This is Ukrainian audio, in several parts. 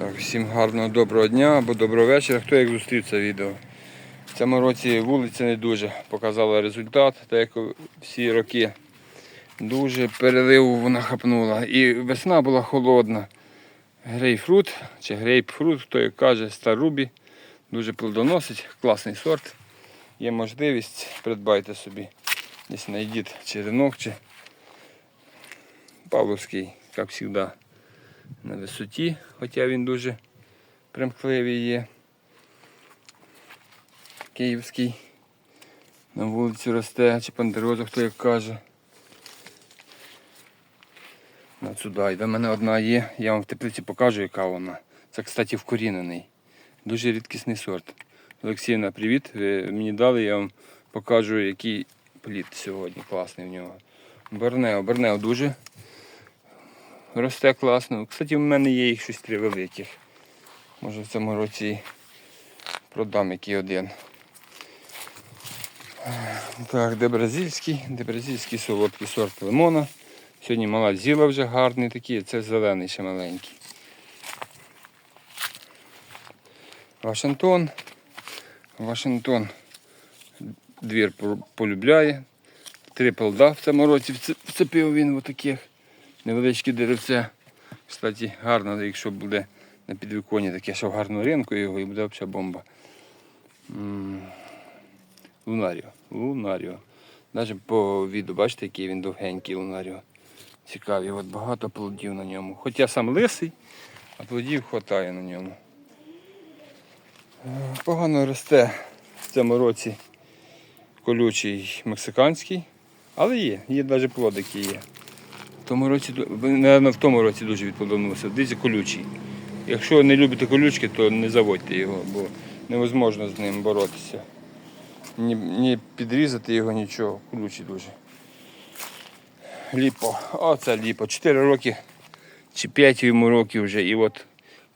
Так, всім гарного доброго дня або доброго вечора. Хто як зустрів це відео? В цьому році вулиця не дуже показала результат, так як всі роки дуже переливу вона хапнула. І весна була холодна. Грейпфрут чи грейпфрут, хто як каже, старубі. Дуже плодоносить, класний сорт. Є можливість, придбайте собі. Десь знайдіть черенок чи Павловський, як завжди на висоті, хоча він дуже примхливий є. Київський. На вулиці росте, чи пандероза, хто як каже. На сюди. До мене одна є, я вам в теплиці покажу, яка вона. Це, кстати, вкорінений. Дуже рідкісний сорт. Олексійна, привіт. Ви мені дали, я вам покажу, який плід сьогодні класний в нього. Борнео, Борнео дуже росте класно. Кстати, в мене є їх щось три великих. Може в цьому році продам який один. Так, де бразильський, де бразильський солодкий сорт лимона. Сьогодні мала зіла вже гарний такий, це зелений ще маленький. Вашингтон. Вашингтон двір полюбляє. Три плода в цьому році вцепив він отаких. Невеличкі деревця. Кстати, гарно, якщо буде на підвіконні таке, що в гарну ринку його і буде взагалі бомба. Лунаріо. Лунаріо. Навіть по віду, бачите, який він довгенький лунаріо. Цікавий, от багато плодів на ньому. Хоча сам лисий, а плодів вистачає на ньому. Погано росте в цьому році колючий мексиканський, але є, є навіть плодики є. Тому році, в тому році дуже відплодонувався. Дивіться, колючий. Якщо не любите колючки, то не заводьте його, бо невозможно з ним боротися. Ні, ні підрізати його нічого, колючий дуже. Ліпо. Оце ліпо. 4 роки чи 5 йому років вже. І от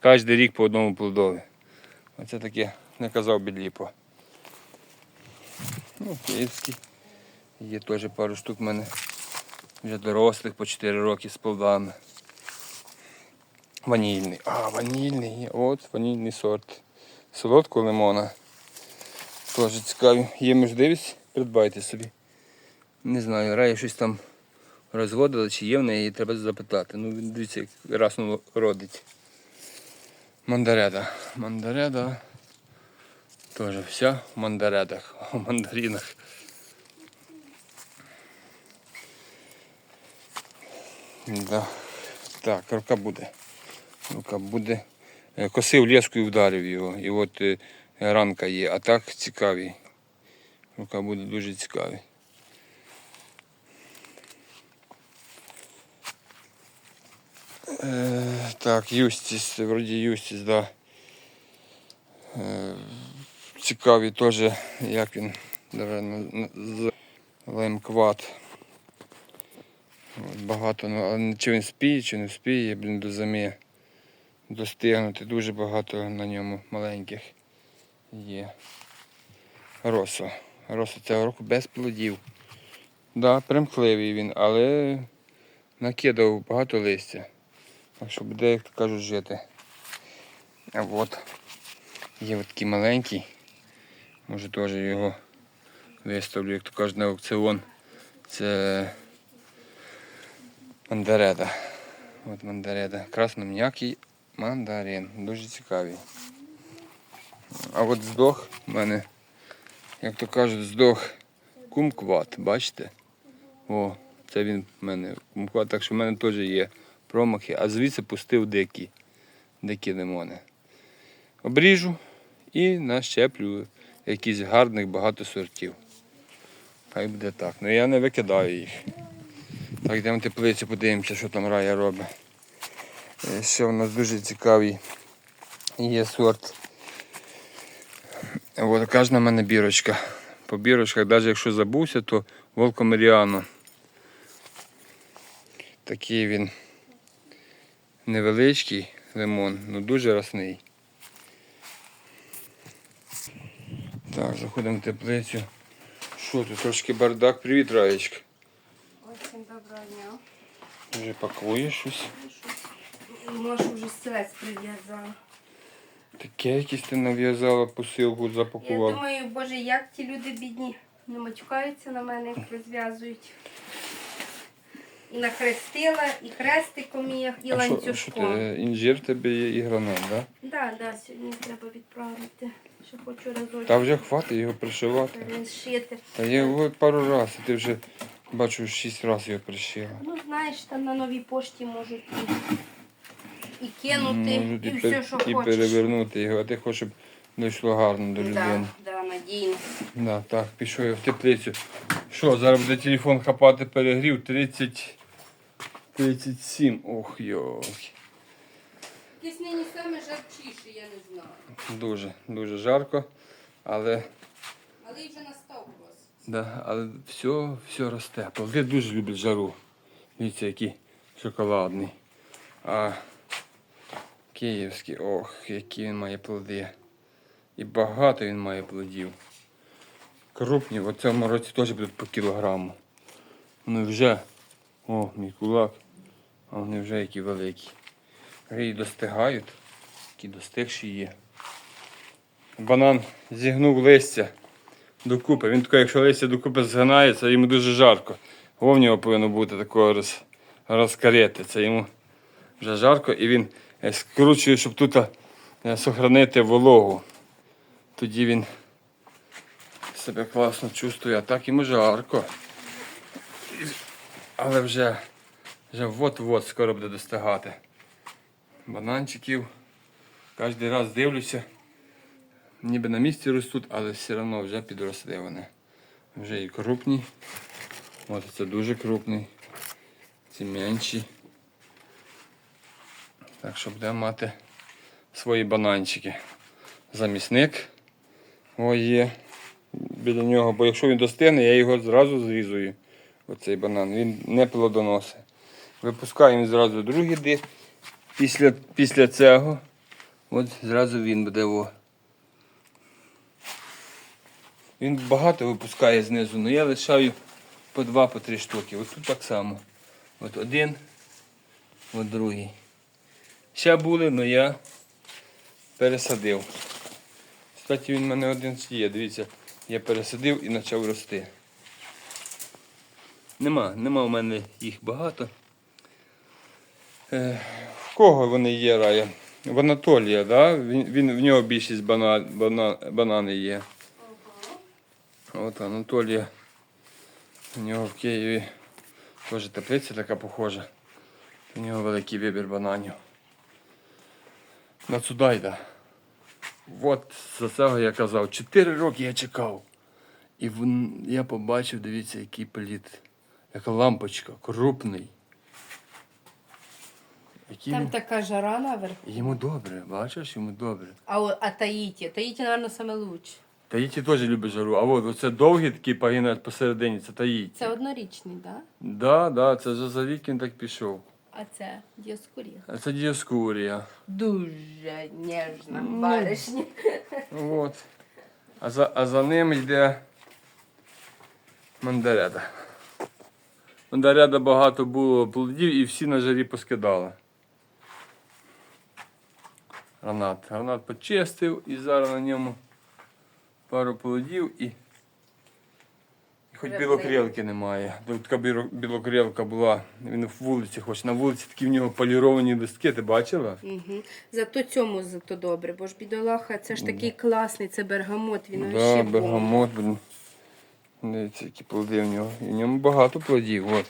кожен рік по одному плодові. Оце таке, не казав би ліпо. Ну, київський. Є теж пару штук в мене вже дорослих по 4 роки з плодами. Ванільний. А, ванільний. От ванільний сорт. Солодкого лимона. Теж цікаві. Є можливість, придбайте собі. Не знаю, раю щось там розводили, чи є в неї, треба запитати. Ну, дивіться, як раз родить. Мандареда. Мандареда. Теж вся в мандаредах, у мандаринах. Да. Так, рука буде. Рука буде. Е, Косив лескою вдарив його. І от е, ранка є. А так цікавий. Рука буде дуже цікавий. Е, так, Юстіс, вроді Юстіс, да. Цікавий теж, як він, лемкват. Багато, ну, чи він спіє, чи не спіє, блін, до зими достигнути. Дуже багато на ньому маленьких є. Росо. Росо цього року без плодів. Да, примхливий він, але накидав багато листя. Так що буде, як то кажуть, жити. А от є такий маленький. Може теж його виставлю, як то кажуть, на аукціон. Це мандареда. От мандареда. Красно-м'який мандарин. Дуже цікавий. А от здох в мене, як то кажуть, здох кумкват, бачите? О, це він в мене кумкват, так що в мене теж є промахи, а звідси пустив дикі, дикі лимони. Обріжу і нащеплю якісь гарних багато сортів. Хай буде так. Ну я не викидаю їх. Так, йдемо в теплицю, подивимося, що там рая робить. Е, Ще у нас дуже цікавий є сорт. От така ж на мене бірочка. По бірочках, навіть якщо забувся, то Волкомеріано. Такий він невеличкий лимон, але дуже росний. Так, заходимо в теплицю. Що тут трошки бардак? Привіт, Раєчка. Всім доброго дня. Вже пакуєш щось. Машу вже стілець прив'язала. Таке якесь ти нав'язала посилку, Я думаю, боже, як ті люди бідні не матюкаються на мене, як розв'язують. І нахрестила, і хрестиком, і, і А що, що ланцюжком. ти, інжир тебе є і гранат, так? Да? Так, да, сьогодні треба відправити. Ще хочу разочок Та вже хватить його пришивати. перешити. Та я його пару разів, ти вже бачу, шість разів його пришила. Ну, знаєш, там на новій пошті можуть і, і кинути, Можуть і, і, все, що і хочеш. перевернути його, а ти хочеш, щоб дійшло гарно до Да, людини. да, надійно. Да, так, пішов я в теплицю. Що, зараз буде телефон хапати перегрів 30... 37. Ох, йолки. Якийсь нині саме жарчіше, я не знаю. Дуже, дуже жарко, але, Але й вже настав. Да, але все, все росте. Плоди дуже люблять жару. Дивіться, який шоколадний. А київський, ох, які він має плоди. І багато він має плодів. Крупні, в цьому році теж будуть по кілограму. Вони вже, о, мій кулак, а вони вже які великі. І достигають, які достигші є. Банан зігнув листя докупи. Він тако, якщо листя докупи згинається, йому дуже жарко. О, в нього повинно бути такого роз, розкарити. Це йому вже жарко і він е, скручує, щоб тут е, сохранити вологу. Тоді він себе класно чувствує, а так йому жарко. Але вже, вже от-от скоро буде достигати. Бананчиків. Кожен раз дивлюся. Ніби на місці ростуть, але все одно вже підросли вони. Вже і крупні. От це дуже крупний. Ці менші. Так що будемо мати свої бананчики. Замісник. О, є біля нього, бо якщо він достигне, я його зразу зрізую. Оцей банан. Він не плодоносить. Випускаємо зразу другий дих. Після, після цього от зразу він буде. О. Він багато випускає знизу, але я лишаю по два, по три штуки. Ось тут так само. От один, от другий. Ще були, але я пересадив. Кстати, він в мене один є. Дивіться, я пересадив і почав рости. Нема, нема в мене їх багато. Е, в кого вони є, Рая? В Анатолія, да? він, він, в нього більшість бана, бана, банани є. От Анатолія. У нього в Києві теж теплиця така похожа. У нього великий вибір бананів. На Цудайда. От за цього я казав. Чотири роки я чекав. І я побачив, дивіться, який плід. Яка лампочка, крупний. Який Там він... така жара наверху. Йому добре, бачиш, йому добре. А, а Таїті? Таїті, мабуть, лучше. Таїті теж любить жару. А от оце довгі такі пагіни посередині, це Таїті. Це однорічний, так? Да? Да, да, це вже за рік він так пішов. А це діоскурія. А це діоскурія. Дуже ніжна Ну. баришня. От. А за, а за ним йде мандаряда. Мандаряда багато було плодів і всі на жарі поскидали. Гранат. Гранат почистив і зараз на ньому пару плодів і. і Хоч Вже білокрилки немає. Тут така біло- білокрилка була, він в вулиці, хоч на вулиці такі в нього поліровані листки, ти бачила? Угу. Зато цьому зато добре, бо ж бідолаха, це ж такий класний, це бергамот, він Да, вообще бергамот. Дивіться, які плоди в нього. І в ньому багато плодів. От.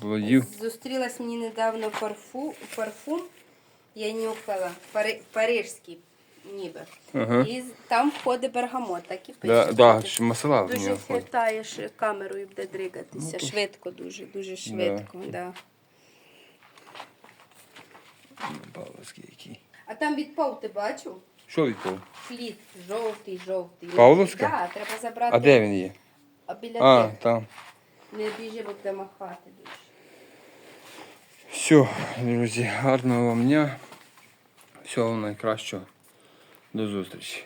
Плодів. Зустрілась мені недавно парфу, парфум, я нюхала, пари, парижський ніби. Ага. І там входить бергамот, так і Да, да, що масала в Дуже нього входить. хитаєш камерою буде дригатися. Ну, швидко дуже, дуже швидко. Да. Павловський який. А там відпав, ти бачив? Що відпав? Плід жовтий, жовтий. Павловська? Так, треба забрати. А де він є? А біля А, тих. там. Не біжи, бо буде махати дуже. Все, друзі, гарного вам дня. Всього вам найкращого. До зустрічі.